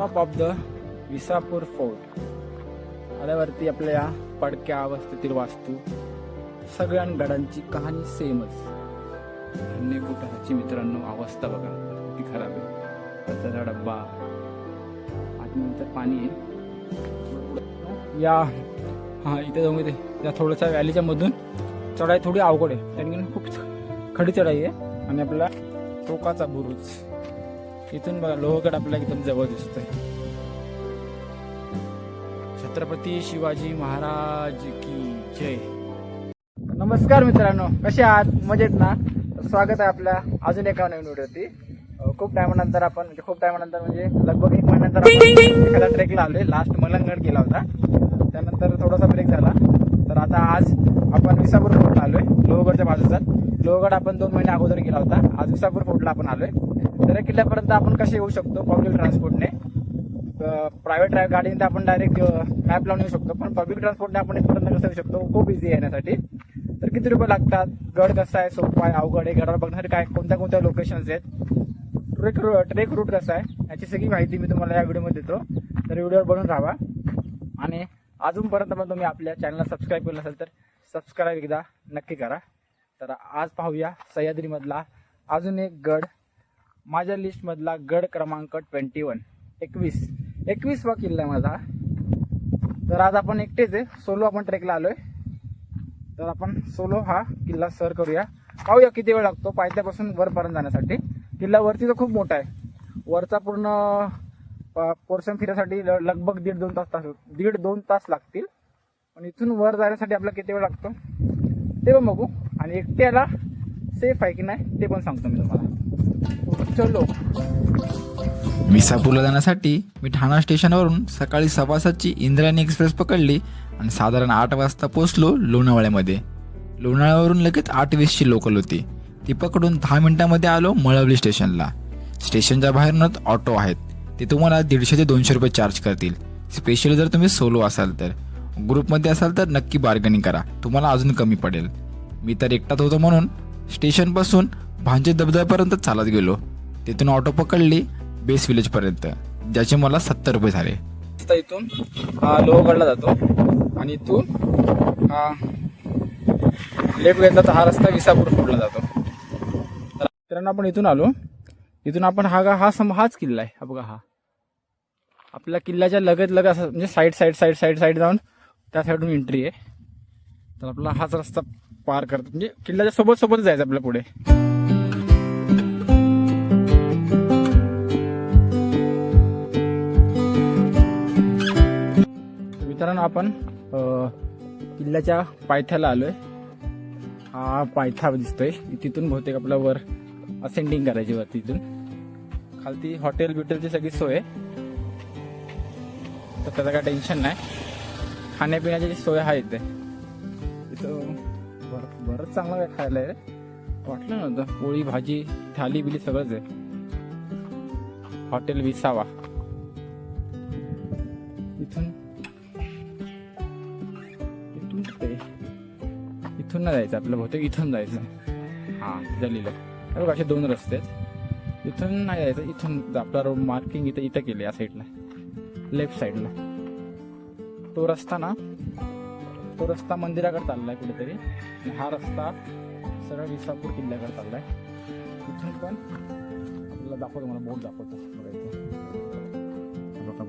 Top of the Visapur fort आल्यावरती आपल्या या पडक्या अवस्थेतील वास्तू सगळ्या गडांची कहाणी सेमच. धन्य कुटाची मित्रांनो अवस्था बघा. किती खराब आहे. त्याचा डब्बा. आतमध्ये पाणी आहे. या. हा इथे जाऊन इथे. या थोडंसं व्हॅलीच्या मधून चढाई थोडी अवघड आहे. त्यांनी खूप खडी चढाई आहे. आणि आपला टोकाचा बुरुज. इथून बघा लोहगड आपल्याला एकदम जवळ दिसतोय. छत्रपती शिवाजी महाराज की जय. नमस्कार मित्रांनो कसे आहात? मजेत ना? स्वागत आहे आपल्या अजून एका नवीन व्हिडिओवरती. खूप टायमानंतर आपण म्हणजे खूप टायमानंतर म्हणजे लगभग एक महिन्यानंतर आपण एखाद्या ट्रेकला आलोय. लास्ट मलंगड गेला होता. त्यानंतर थोडासा ब्रेक झाला. तर आता आज आपण विसापूर फोर्टला आलोय लोहगडच्या बाजूचा. लोहगड आपण दोन महिने अगोदर गेला होता. आज विसापूर फोर्टला आपण आलोय. तर या किल्ल्यापर्यंत आपण कसे येऊ शकतो पब्लिक ट्रान्सपोर्टने प्रायव्हेट गाडीने आपण डायरेक्ट मॅप लावून येऊ शकतो. पण पब्लिक ट्रान्सपोर्टने आपण इथपर्यंत कसं येऊ शकतो? खूप इझी आहे येण्यासाठी तर किती रुपये लागतात? गड कसा आहे? सोपा आहे? अवघड आहे? गडावर बघण्यासाठी काय? कोणत्या कोणत्या लोकेशन्स आहेत? ट्रेक ट्रेक रूट कसा आहे? याची सगळी माहिती मी तुम्हाला या व्हिडिओमध्ये देतो. तर व्हिडिओवर बनून राहा. आणि अजूनपर्यंत पण तुम्ही आपल्या चॅनलला सबस्क्राईब केलं असेल तर सबस्क्राईब एकदा नक्की करा. तर आज पाहूया सह्याद्रीमधला अजून एक गड माझ्या लिस्टमधला गड क्रमांक ट्वेंटी वन एकवीस एकवीसवा किल्ला आहे माझा. तर आज आपण एकटेच आहे. सोलो आपण ट्रेकला आलोय. तर आपण सोलो हा किल्ला सर करूया. पाहूया किती वेळ लागतो. पायथ्यापासून वरपर्यंत जाण्यासाठी. किल्ला वरती तर खूप मोठा आहे. वरचा पूर्ण पोर्शन फिरायसाठी ल- लगभग दीड दोन तास तास दीड दोन तास लागतील. पण इथून वर जाण्यासाठी आपल्याला किती वेळ लागतो? ते पण बघू. आणि एकट्याला सेफ आहे की नाही ते पण सांगतो मी तुम्हाला. चलो. विसापूरला जाण्यासाठी मी ठाणा स्टेशनवरून सकाळी सव्वासातची इंद्रायणी एक्सप्रेस पकडली आणि साधारण आठ वाजता पोचलो लोणावळ्यामध्ये. लोणावळ्यावरून लगेच आठ वीसची लोकल होती. ती पकडून दहा मिनिटांमध्ये आलो मळवली स्टेशनला. स्टेशनच्या बाहेरूनच ऑटो आहेत. ते तुम्हाला दीडशे ते दोनशे रुपये चार्ज करतील. स्पेशली जर तुम्ही सोलो असाल तर. ग्रुपमध्ये असाल तर नक्की बार्गेनिंग करा. तुम्हाला अजून कमी पडेल. मी तर एकटाच होतो म्हणून स्टेशनपासून भांजे धबधब्यापर्यंत चालत गेलो. तिथून ऑटो पकडली बेस विलेजपर्यंत ज्याचे मला सत्तर रुपये झाले. इथून हा लोहगडला जातो. आणि इथून लेफ्ट घेतला तर हा रस्ता विसापूर फोडला जातो. तर मित्रांनो आपण इथून आलो. इथून आपण हा गा- हा सम हाच किल्ला आहे. हा बघा हा. आपल्या किल्ल्याच्या लगत लगत असं म्हणजे side side side side side जाऊन त्या साईडून एंट्री आहे. तर आपला हाच रस्ता पार करतो. म्हणजे किल्ल्याच्या सोबत सोबत जायचं आपल्या पुढे. मित्रांनो आपण किल्ल्याच्या पायथ्याला आलोय. हा पायथा दिसतोय. तिथून बहुतेक आपल्या वर असेंडिंग करायची वरती तिथून खालती हॉटेल बिटेलची सगळी सोय आहे. तर त्याचं काय टेन्शन नाही. खाण्यापिण्याची जी सोय आहे इथे. इथं बरं बरंच चांगलं काय खायला आहे वाटलं नव्हतं पोळी भाजी थाली बिली सगळंच आहे. हॉटेल विसावा. इथून इथून इथून नाही जायचं आपलं बहुतेक इथून जायचं. हां तिथं लिहिलं बघ असे दोन रस्ते आहेत. इथून नाही जायचं इथून आपला रोड मार्किंग इथं इथं केलं या साईडला लेफ्ट साईडला तो रस्ता ना तो रस्ता मंदिराकडे चाललाय कुठेतरी. आणि हा रस्ता सरळ विसापूर किल्ल्याकडे चाललाय. इथून पण आपल्याला दाखवतो मला बोर्ड दाखवतो. बघायचं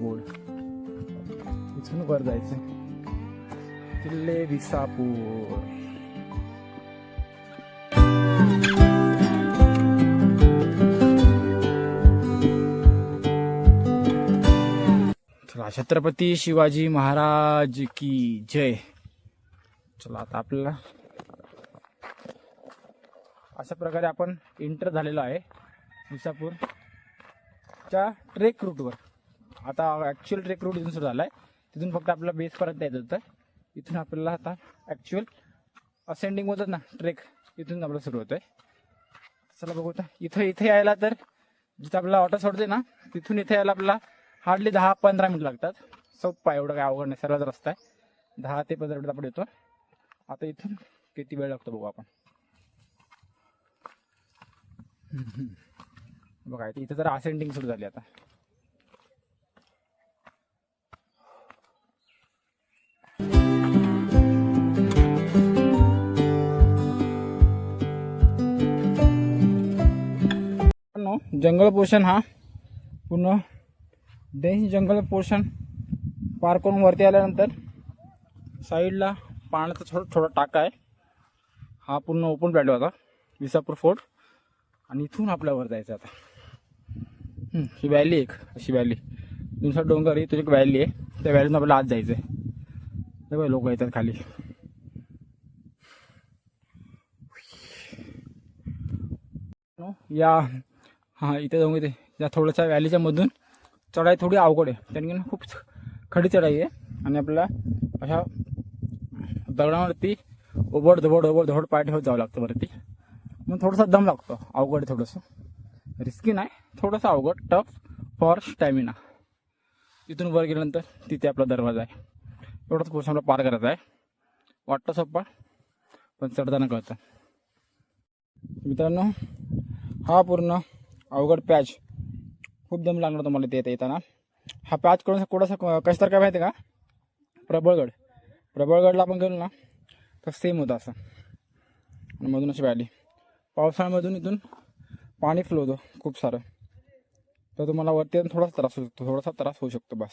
बोर्ड इथून वर जायचं किल्ले विसापूर चला छत्रपती शिवाजी महाराज की जय. चला आता आपल्याला अशा प्रकारे आपण एंटर झालेलो आहे विसापूरच्या ट्रेक रूटवर आता ॲक्च्युअल ट्रेक रूट इथून सुरू झाला आहे तिथून फक्त आपल्याला बेसपर्यंत येत होतं. इथून आपल्याला आता ॲक्च्युअल असेंडिंग होतात ना ट्रेक इथून आपलं सुरू होतोय. चला बघू आता. इथं इथे यायला तर जिथं आपल्याला ऑटो सोडते ना तिथून इथे यायला आपल्याला हार्डली दहा पंधरा मिनिट लागतात. सोप्पा एवढं काय अवघड नाही. सर्वच रस्ता आहे. दहा ते पंधरा मिनिट आपण येतो. आता इथून किती वेळ लागतो बघू आपण. बघा इथे तर असेंडिंग सुरू झाली आता. मित्रांनो जंगल पोर्शन हा पूर्ण डेन्स जंगल पोर्शन पार करून वरती आल्यानंतर साईडला पाण्याचा थोडा थोडा टाका आहे. हा पूर्ण ओपन प्लॅट होता विसापूर फोर्ट. आणि इथून आपल्यावर जायचं आता. ही व्हॅली एक अशी व्हॅली दुसरा डोंगर आहे तुझी एक व्हॅली आहे. त्या व्हॅलीतून आपल्याला आत जायचं आहे लोक येतात खाली. या हां इथे जाऊन इथे. या थोड्याशा व्हॅलीच्या मधून चढाई थोडी अवघड आहे. कारण की खूप खडी चढाई आहे. आणि आपल्याला अशा दगडावरती ओबड धबड ओबड धबड पाय ठेवत जावं लागतं वरती. मग थोडासा दम लागतो. अवघड आहे थोडंसं. रिस्की नाही. थोडंसं अवघड. टफ फॉर स्टॅमिना तिथून वर गेल्यानंतर तिथे आपला दरवाजा आहे. एवढंच पोर्शन आपला पार करायचा आहे. वाटतं सोप्पा पण चढताना कळतं. मित्रांनो हा पूर्ण अवघड पॅच. खूप दम लागणार तुम्हाला ते येता येताना. हा पॅच करून कुठं कसं तर काय माहिती आहे का? प्रबळगड. प्रबळगडला आपण गेलो ना तर सेम होतं असं. आणि मधून अशी व्हॅली पावसाळ्यामधून इथून पाणी फ्लो होतं खूप सारं. तर तुम्हाला वरती येऊन थोडासा त्रास होऊ शकतो थोडासा त्रास होऊ शकतो बस.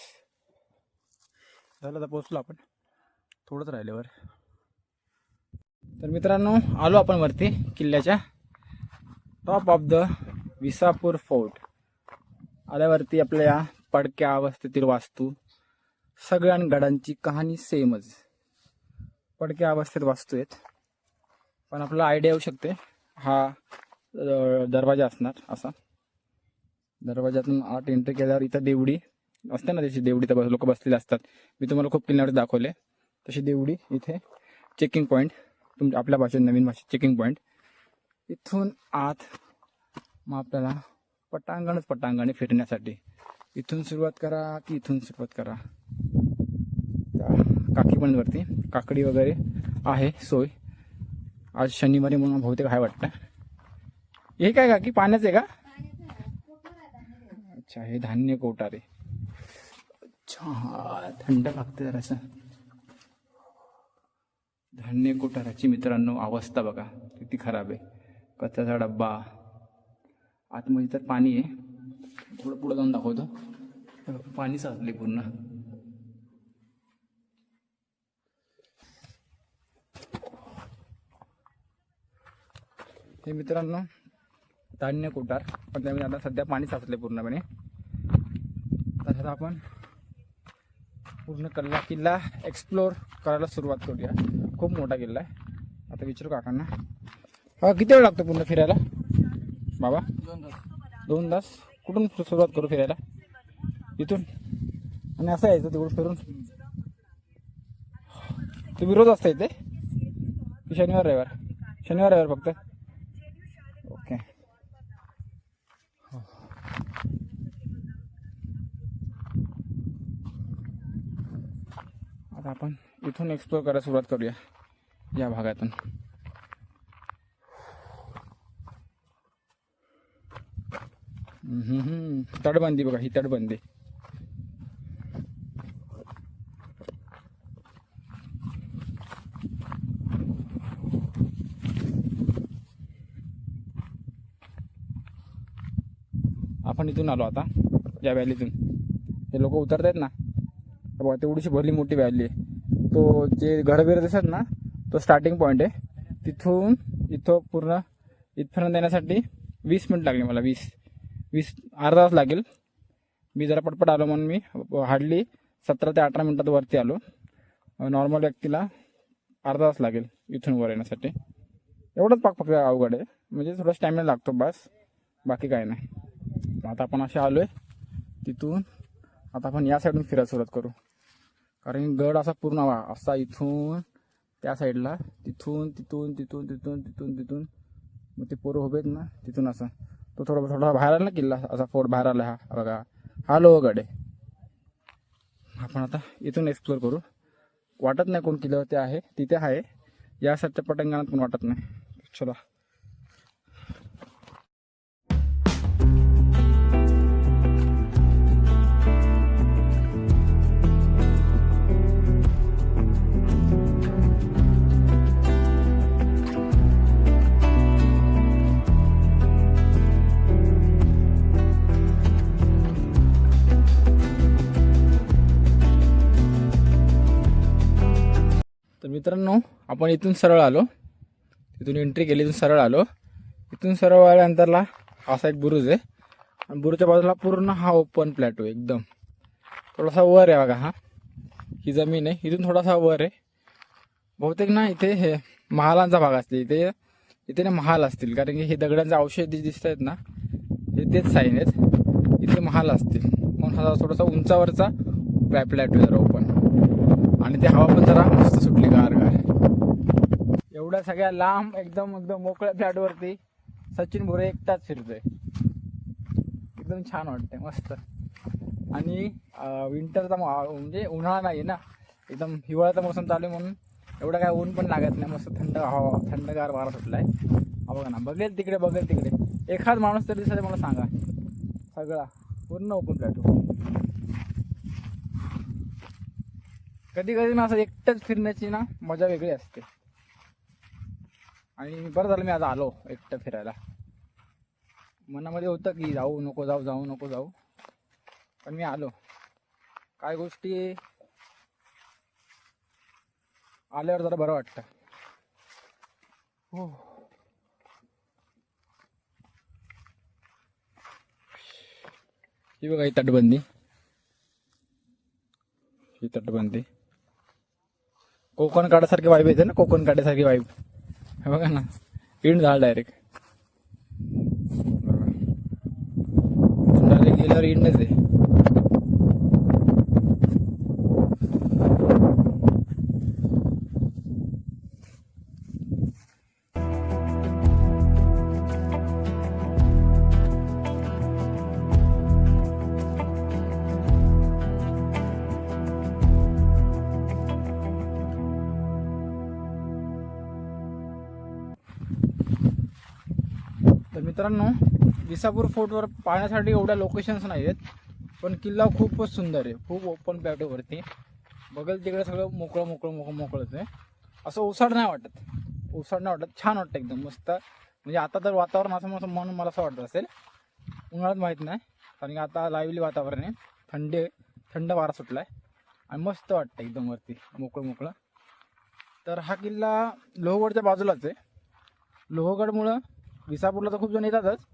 झालं तर पोचलो आपण. थोडंच राहिले तर मित्रांनो आलो आपण वरती किल्ल्याच्या. Top of the Visapur fort. आल्यावरती आपल्या पडक्या अवस्थेतील वास्तू सगळ्या गडांची कहाणी सेमच. पडक्या अवस्थेत वास्तू आहेत. पण आपला आयडिया येऊ शकते. हा दरवाजा असणार असा. दरवाजातून आत एंट्री केल्यावर इथं देवडी असते ना त्याची देवडी तर लोक बसलेले असतात. मी तुम्हाला खूप किल्ल्यावर दाखवले. तशी देवडी इथे चेकिंग पॉईंट तुम आपल्या भाषेत नवीन भाषेत चेकिंग पॉईंट इथून आत मग आपल्याला पटांगणच पटांगणे फिरण्यासाठी. इथून सुरुवात करा की इथून सुरुवात करा. त्या काकी पण वरती काकडी वगैरे आहे सोय. आज शनिवारी म्हणून बहुतेक आहे वाटतं. हे काय काकी पाण्याचं आहे का? अच्छा हे धान्य कोटारे अच्छा थंड लागते जरासं. धान्य कोटाराची मित्रांनो अवस्था बघा. किती खराब आहे. कचऱ्याचा डब्बा. आतमध्ये तर पाणी आहे. थोडं पुढं जाऊन दाखवतो. पाणी साचले पूर्ण. हे मित्रांनो धान्य कोठार. पण त्यामध्ये आता सध्या पाणी साचले पूर्णपणे. तर आपण पूर्ण कल्ला किल्ला एक्सप्लोर करायला सुरुवात करूया. खूप मोठा किल्ला आहे. आता विचारू काकांना. किती वेळ लागतो पूर्ण फिरायला? बाबा दोन तास? कुठून सुरुवात करू फिरायला? इथून? आणि असं यायचं तिकडून फिरून? तुम्ही रोज असता इथे? की शनिवार रविवार? शनिवार रविवार फक्त? ओके. आता आपण इथून एक्सप्लोअर करायला सुरुवात करूया या भागातून. तडबंदी तटबंदी बघा ही तटबंदी. आपण इथून आलो आता या व्हॅलीतून हे लोक उतरत आहेत ना बघा तेवढीशी भरली मोठी व्हॅली आहे. तो जे घर बिर दिसत ना तो स्टार्टिंग पॉईंट आहे. तिथून इथं पूर्ण इथपर्यंत येण्यासाठी वीस मिनिट लागले मला वीस. वीस अर्धा तास लागेल. मी जरा पटपट आलो म्हणून मी हार्डली सतरा ते अठरा मिनिटात वरती आलो. नॉर्मल व्यक्तीला अर्धा तास लागेल इथून वर येण्यासाठी. एवढंच पाकपाक अवघड आहे. म्हणजे थोडा स्टॅमिना लागतो बस. बाकी काय नाही. आता आपण असे आलो आहे तिथून आता आपण या साईडून फिरायला सुरुवात करू. कारण गड असा पूर्ण हवा असा इथून त्या साईडला तिथून तिथून तिथून तिथून तिथून तिथून. मग ते पोरं उभे ना तिथून असं. तो थोडा थोडा बाहेर आला ना किल्ला असा फोर्ट बाहेर आला हा. बघा. हा लोहगड हो आहे आपण आता इथून एक्सप्लोर करू. वाटत नाही कोण किल्ल्यावरती आहे. तिथे आहे. या साईडच्या पटंगणात पण वाटत नाही. चला. मित्रांनो आपण इथून सरळ आलो. इथून एंट्री केली इथून सरळ आलो. इथून सरळ आल्यानंतरला हा असा एक बुरुज आहे. आणि बुरुजच्या बाजूला पूर्ण हा ओपन प्लॅटो एकदम. थोडासा वर आहे बघा हा. ही जमीन आहे. इथून थोडासा वर आहे. बहुतेक ना इथे हे महालांचा भाग असतील. इथे इथे ना महाल असतील. कारण की हे दगडांचे अवशेष दिसत आहेत ना हे तेच साईन आहेत. इथे महाल असतील. म्हणून हा थोडासा उंचावरचा प्लॅ प्लॅटो आहे जरा ओपन आणि ते हवा पण जरा मस्त सुटली गार गार. एवढ्या सगळ्या लांब एकदम एकदम मोकळ्या फ्लॅटवरती सचिन भोरे एकटाच फिरतोय. एकदम छान वाटतंय मस्त. आणि विंटरचा म्हणजे उन्हाळा नाही ना. एकदम हिवाळ्याचा मोसम चालू आहे म्हणून एवढं काय ऊन पण लागत नाही. मस्त थंड हवा थंडगार वारा सुटलाय. हा बघा ना बघेल तिकडे बघेल तिकडे. एखाद माणूस तरी दिसायला मला सांगा. सगळा पूर्ण ओपन प्लॅटो कधी कधी ना असं एकटंच फिरण्याची ना मजा वेगळी असते. आणि बरं झालं मी आज आलो एकटं फिरायला. मनामध्ये होतं की जाऊ नको जाऊ जाऊ नको जाऊ. पण मी आलो. काय गोष्टी आल्यावर जरा बरं वाटतं. हो. ही बघा ही तटबंदी. ही तटबंदी. कोकण काढासारखी वाईब येते ना कोकण काढ्यासारखी वाईब हे बघा ना इंड झालं डायरेक्ट डायरेक्ट गेल्यावर इंडच आहे. तर मित्रांनो विसापूर फोर्टवर पाहण्यासाठी एवढ्या लोकेशन्स नाही आहेत पण किल्ला खूपच सुंदर आहे. खूप ओपन प्लॅटोवरती बघेल तिकडे सगळं मोकळं मोकळं मोकळं मोकळंच आहे. असं ओसाड नाही वाटत. ओसाड नाही वाटत. छान वाटतं एकदम. मस्त. म्हणजे आता तर वातावरण असं मस्त म्हणून मला असं वाटत असेल. उन्हाळ्यात माहीत नाही. कारण की आता लाईवली वातावरण आहे. थंडी थंड वारा सुटला आहे आणि मस्त वाटतं एकदम वरती. मोकळं मोकळं. तर हा किल्ला लोहगडच्या बाजूलाच आहे. लोहगडमुळं विसापूरला तर खूप जण येतातच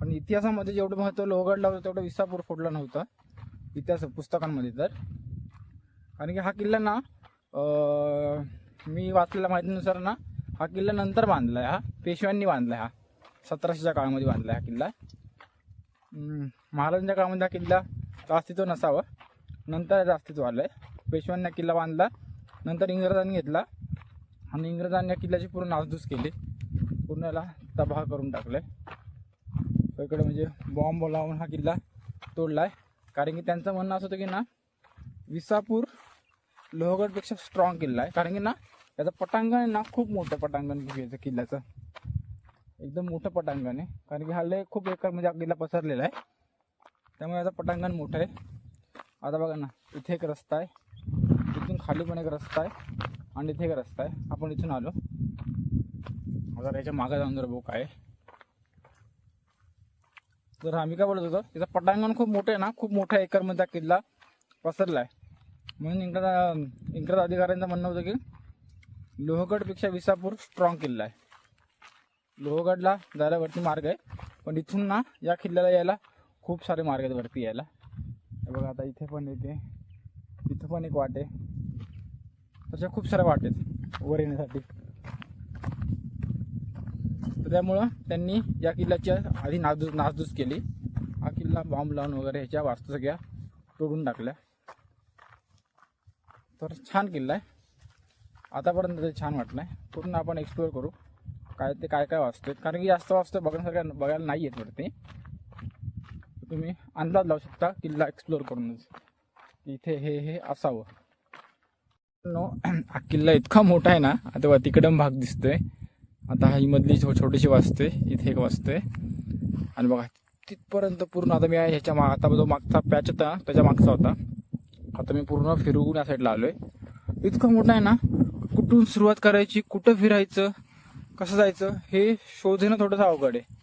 पण इतिहासामध्ये जेवढं महत्त्व लोहगडला होतं तेवढं विसापूर फोडला नव्हतं इतिहास पुस्तकांमध्ये तर. कारण की हा किल्ला ना मी वाचलेल्या माहितीनुसार ना हा किल्ला नंतर बांधला आहे हा पेशव्यांनी बांधला आहे हा सतराशेच्या काळामध्ये बांधला आहे हा किल्ला. महाराजांच्या काळामध्ये हा किल्ला अस्तित्व नसावं नंतर याचं अस्तित्व आलं आहे पेशव्यांनी हा किल्ला बांधला नंतर इंग्रजांनी घेतला आणि इंग्रजांनी या किल्ल्याची पूर्ण नासधूस केली. पूर्ण याला तबाह करून टाकलं आहे सगळीकडे म्हणजे बॉम्ब लावून हा किल्ला तोडला आहे कारण की त्यांचं म्हणणं असं होतं की ना विसापूर लोहगडपेक्षा स्ट्रॉंग किल्ला आहे. कारण की ना याचं पटांगण आहे ना खूप मोठं पटांगण याचं किल्ल्याचं. एकदम मोठं पटांगण आहे. कारण की हा लय खूप एकर म्हणजे हा किल्ला पसरलेला आहे. त्यामुळे याचं पटांगण मोठं आहे. आता बघा ना इथे एक रस्ता आहे. इथून खाली पण एक रस्ता आहे. आणि इथे एक रस्ता आहे. आपण इथून आलो. आता याच्या मागे जाऊन जर भाऊ काय आहे. तर आम्ही काय बोलत होतो त्याचं पटांगण खूप मोठं आहे ना खूप मोठ्या एकरमध्ये त्या किल्ला पसरला आहे म्हणून इंग्रज इंग्रज अधिकाऱ्यांचं म्हणणं होतं की लोहगडपेक्षा विसापूर स्ट्रॉंग किल्ला आहे. लोहगडला जायला वरती मार्ग आहे पण इथून ना या किल्ल्याला यायला खूप सारे मार्ग आहेत वरती यायला. बघा आता इथे पण येते. इथं पण एक वाट आहे. तशा खूप साऱ्या वाट आहेत वर येण्यासाठी. तर त्यामुळं त्यांनी या किल्ल्याच्या आधी नासधूस नासधूस केली. हा किल्ला बॉम्ब लावून वगैरे ह्याच्या वास्तू सगळ्या तोडून टाकल्या. तर छान किल्ला आहे. आतापर्यंत ते छान वाटलं आहे पूर्ण आपण एक्सप्लोअर करू. काय ते काय काय वाचतोय कारण की जास्त वाचतोय बघण्यासारख्या बघायला नाही येत वरती. तुम्ही अंदाज लावू शकता किल्ला एक्सप्लोअर करूनच. इथे हे हे असावं. नो हा किल्ला इतका मोठा आहे ना आता तिकडं भाग दिसतोय. आता ही मधली छो- छोटीशी वाचते इथे एक वाचते आणि बघा तिथपर्यंत पूर्ण आता मी ह्याच्या मा आता जो मागचा पॅच होता त्याच्या मागचा होता. आता मी पूर्ण फिरवून या साईडला आलोय. इतकं मोठं आहे ना कुठून सुरुवात करायची कुठं फिरायचं कसं जायचं हे शोधणं थोडंसं अवघड आहे.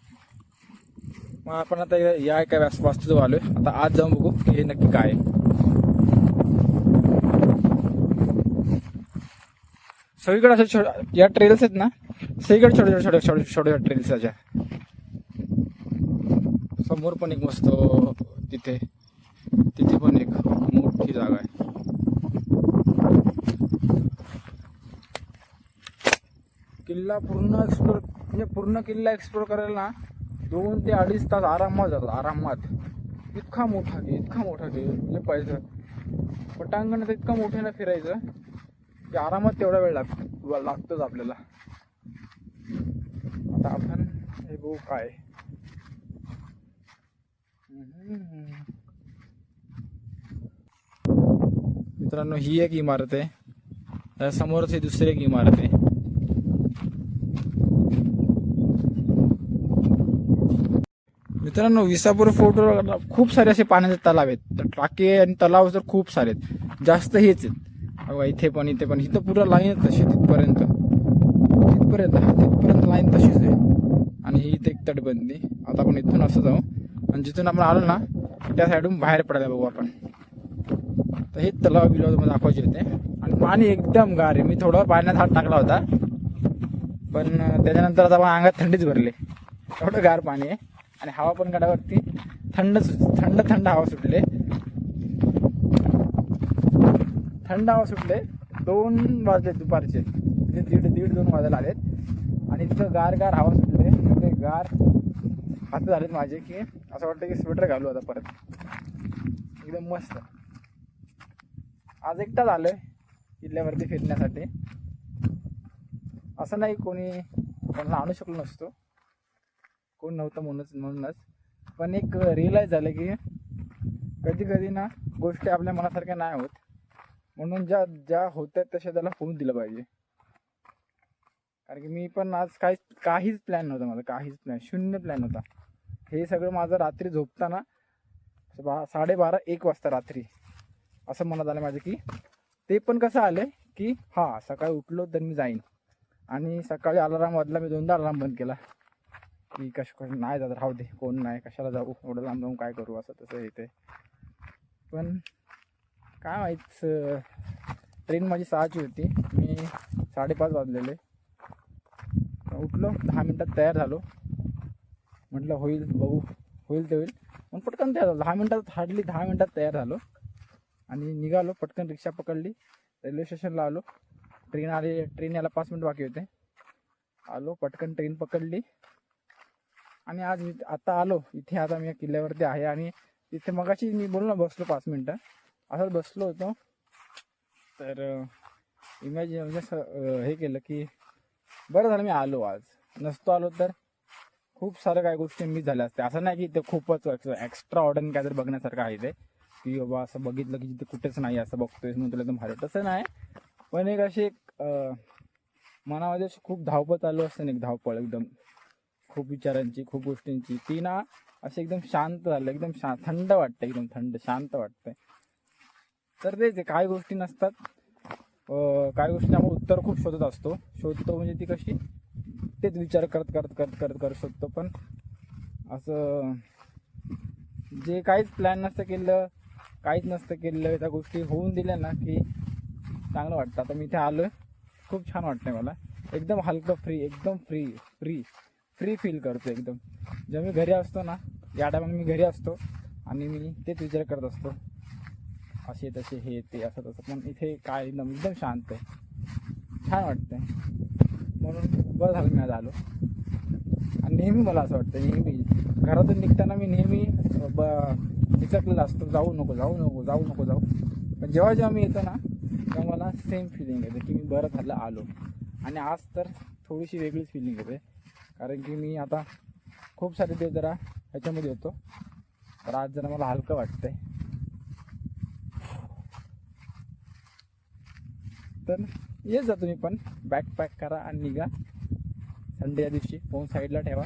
मग आपण आता या- एका काय वास्तू आलोय. आता आज जाऊन बघू की हे नक्की काय सगळीकडे असं या ट्रेल्स आहेत ना सगळीकडे छोटे छोटे छोटे छोटे छोटे ट्रेल्स त्याच्यासमोर पण एक मस्त तिथे तिथे पण एक मोठी जागा आहे. किल्ला पूर्ण एक्सप्लोर म्हणजे पूर्ण किल्ला एक्सप्लोर करायला ना दोन ते अडीच तास आरामात जातात आरामात. इतका मोठा की इतका मोठा की म्हणजे पाहिजे. पटांगण तर इतका मोठ्यानं फिरायचं की आरामात तेवढा वेळ लाग लागतोच आपल्याला. आता आपण हे काय मित्रांनो ही एक इमारत आहे. समोरच ही दुसरी एक इमारत आहे. मित्रांनो विसापूर फोर्टवर खूप सारे असे पाण्याचे तलाव आहेत. तर टाके आणि तलाव तर खूप सारे आहेत. जास्त हेच आहेत. इथे पण इथे पण. इथं पुरं लाईन तशी तिथपर्यंत. तिथपर्यंत तिथपर्यंत लाईन तशीच आहे. आणि ही इथे एक तटबंदी. आता आपण इथून असं जाऊ. आणि जिथून आपण आलो ना त्या साईडून बाहेर पडायला बघू आपण. तर हे तलाव बिलाव तुम्हाला दाखवायचे होते. आणि पाणी एकदम गार आहे. मी थोडं पाण्यात हात टाकला होता. पण त्याच्यानंतर आता आपण अंगात थंडीच भरली. एवढं गार पाणी आहे. आणि हवा पण गडावरती थंड थंड थंड हवा सुटले. थंड हवा सुटले. दोन वाजले दुपारचे. दीड दीड दोन वाजायला आलेत आणि तिथं गार गार हवा सुटले एवढे गार हात झालेत माझे की असं वाटतं की स्वेटर घालू आता परत. एकदम मस्त. आज एकटाच आहे किल्ल्यावरती फिरण्यासाठी. असं नाही कोणी कोणाला आणू शकलो नसतो. कोण नव्हतं म्हणूनच म्हणूनच. पण एक रिअलाईज झालं की कधी कधी ना गोष्टी आपल्या मनासारख्या नाही होत. म्हणून ज्या ज्या होत आहेत तशा त्याला होऊन दिलं पाहिजे. कारण की मी पण आज काहीच काहीच प्लॅन नव्हता माझा काहीच प्लॅन शून्य प्लॅन होता. हे सगळं माझं रात्री झोपताना बा साडेबारा एक वाजता रात्री. असं मनात आलं माझं की ते पण कसं आलं की हां सकाळी उठलो तर मी जाईन. आणि सकाळी अलाराम वाजला मी दोनदा अलाराम बंद केला. की कश कश नाही जात राहू दे कोण नाही कशाला जाऊ एवढं लांब जाऊन काय करू असं तसं येते पण काय माहीत ट्रेन माझी सहाची होती. मी साडेपाच वाजलेले. उठलो दहा मिनटात तयार झालो. म्हटलं होईल बघू होईल ते होईल. मग पटकन तयार झालो. दहा मिनटात हार्डली दहा मिनटात तयार झालो. आणि निघालो पटकन रिक्षा पकडली. रेल्वे स्टेशनला आलो. ट्रेन आली ट्रेन यायला पाच मिनिट बाकी होते. आलो पटकन ट्रेन पकडली. आणि आज मी आता आलो. इथे आता मी किल्ल्यावरती आहे आणि तिथे मगाशी मी बोललो ना बसलो पाच मिनटं. असंच बसलो होतो. तर इमॅजिन म्हणजे हे केलं की बरं झालं मी आलो आज. नसतो आलो तर खूप साऱ्या काय गोष्टी मिस झाल्या असते असं नाही की ते खूपच एक्स्ट्रा ऑर्डर तर बघण्यासारखं आहे ते. की बाबा असं बघितलं की जिथे कुठेच नाही असं बघतोय म्हणून तुला भारी तसं नाही. पण एक अशी एक मनामध्ये अशी खूप धावपळ चालू असते ना एक धावपळ एकदम. खूप विचारांची खूप गोष्टींची. ती ना अशी एकदम शांत झालं एकदम शा थंड वाटतं एकदम थंड शांत वाटतंय तर तेच काय काही गोष्टी नसतात. काही गोष्टी आपण उत्तर खूप शोधत असतो. शोधतो म्हणजे ती कशी? तेच विचार करत करत करत करत करत शोधतो. पण असं जे काहीच प्लॅन नसतं केलं काहीच नसतं केलं त्या गोष्टी होऊन दिल्या ना की चांगलं वाटतं. आता मी इथे आहे खूप छान वाटतंय मला. एकदम हलकं फ्री एकदम फ्री फ्री फ्री फील करतो एकदम. जेव्हा मी घरी असतो ना या टायमाला मी घरी असतो आणि मी तेच विचार करत असतो. असे तसे हे ते असं तसं. पण इथे काय एकदम एकदम शांत आहे. छान वाटतंय. म्हणून बरं झालं मी आज आलो. आणि नेहमी मला असं वाटतं नेहमी. घरातून निघताना मी नेहमी ब हिचकलेला असतो जाऊ नको जाऊ नको जाऊ नको जाऊ. पण जेव्हा जेव्हा मी येतो ना तेव्हा मला सेम फिलिंग येते की मी बरं झालं आलो. आणि आज तर थोडीशी वेगळीच फिलिंग येते. कारण की मी आता खूप सारे दिवस जरा ह्याच्यामध्ये होतो. तर आज जरा मला हलकं वाटतंय. तर ये जा तुम्ही पण. बॅग पॅक करा आणि निघा. संडे या दिवशी फोन साईडला ठेवा.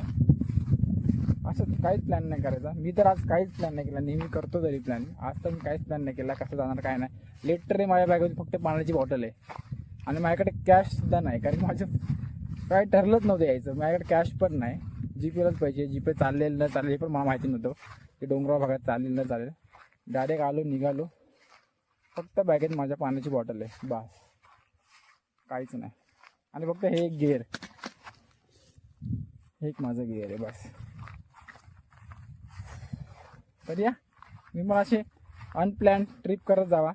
असं काहीच प्लॅन नाही करायचा. मी तर आज काहीच प्लॅन नाही केला. नेहमी करतो तरी प्लॅन आज तर मी काहीच प्लॅन नाही केला. कसं जाणार काय नाही. लेटर आहे माझ्या बॅगमध्ये फक्त पाण्याची बॉटल आहे. आणि माझ्याकडे कॅशसुद्धा नाही. कारण माझं काय ठरलंच नव्हतं यायचं. माझ्याकडे कॅश पण नाही. जीपेलाच पाहिजे जीपे चाललेलं न चाललेलं हे पण मला माहिती नव्हतं. की डोंगराळ भागात चालेल न चालेल डायरेक्ट आलो निघालो. फक्त बॅगेत माझ्या पाण्याची बॉटल आहे. बास. काहीच नाही. आणि फक्त हे एक गिअर हे एक माझं गिअर आहे बस. तर या. मी मला असे अनप्लॅन ट्रिप करत जावा.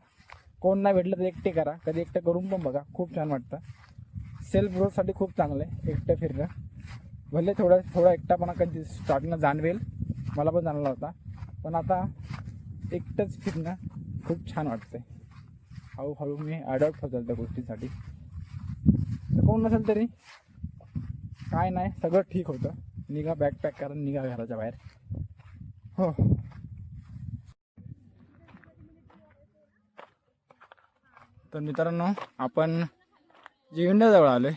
कोण नाही भेटलं तर एकटे करा. कधी एकटं करून पण बघा. खूप छान वाटतं. सेल्फ ग्रोथसाठी खूप चांगलं आहे एकटं फिरणं. भले थोडा थोडा एकटापणा कधी स्टार्टिंगला जाणवेल. मला पण जाणला होता. पण आता एकटंच फिरणं खूप छान वाटतंय. हळूहळू मी अडॉप्ट होतो त्या गोष्टीसाठी. कोण नसेल तरी. काय नाही सगळं ठीक होतं. निघा बॅग पॅक करा निघा घराच्या बाहेर. हो. तर मित्रांनो आपण जिवंड्याजवळ आलोय.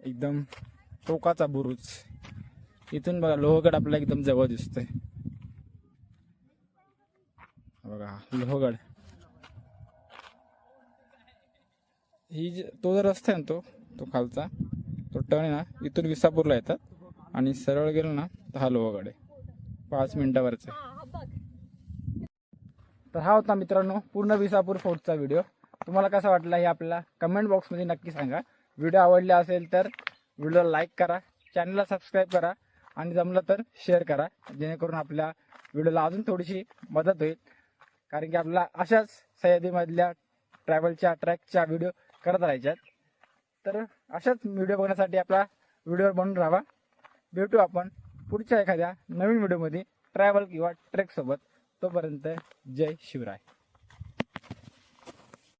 एकदम टोकाचा बुरुज. इथून बघा लोहगड आपल्याला एकदम जवळ दिसतोय. बघा लोहगड. ही जी तो जो रस्ता आहे ना तो तो खालचा तो टर्न आहे ना इथून विसापूरला येतात आणि सरळ गेलो ना तर हा लोहगड. पाच मिनिटावरच तर हा होता मित्रांनो पूर्ण विसापूर फोर्टचा व्हिडिओ. तुम्हाला कसा वाटला हे आपल्याला कमेंट बॉक्समध्ये नक्की सांगा. व्हिडिओ आवडला असेल तर व्हिडिओला लाईक करा चॅनलला सबस्क्राईब करा आणि जमलं तर शेअर करा जेणेकरून आपल्या व्हिडिओला अजून थोडीशी मदत होईल. कारण की आपल्याला अशाच सह्याद्रीमधल्या ट्रॅव्हलच्या ट्रॅकच्या व्हिडिओ करत राहायच्यात. तर अशाच व्हिडिओ बघण्यासाठी आपला व्हिडिओवर बनून राहावा भेटू आपण पुढच्या एखाद्या नवीन व्हिडिओमध्ये ट्रॅव्हल किंवा ट्रेकसोबत तोपर्यंत जय शिवराय.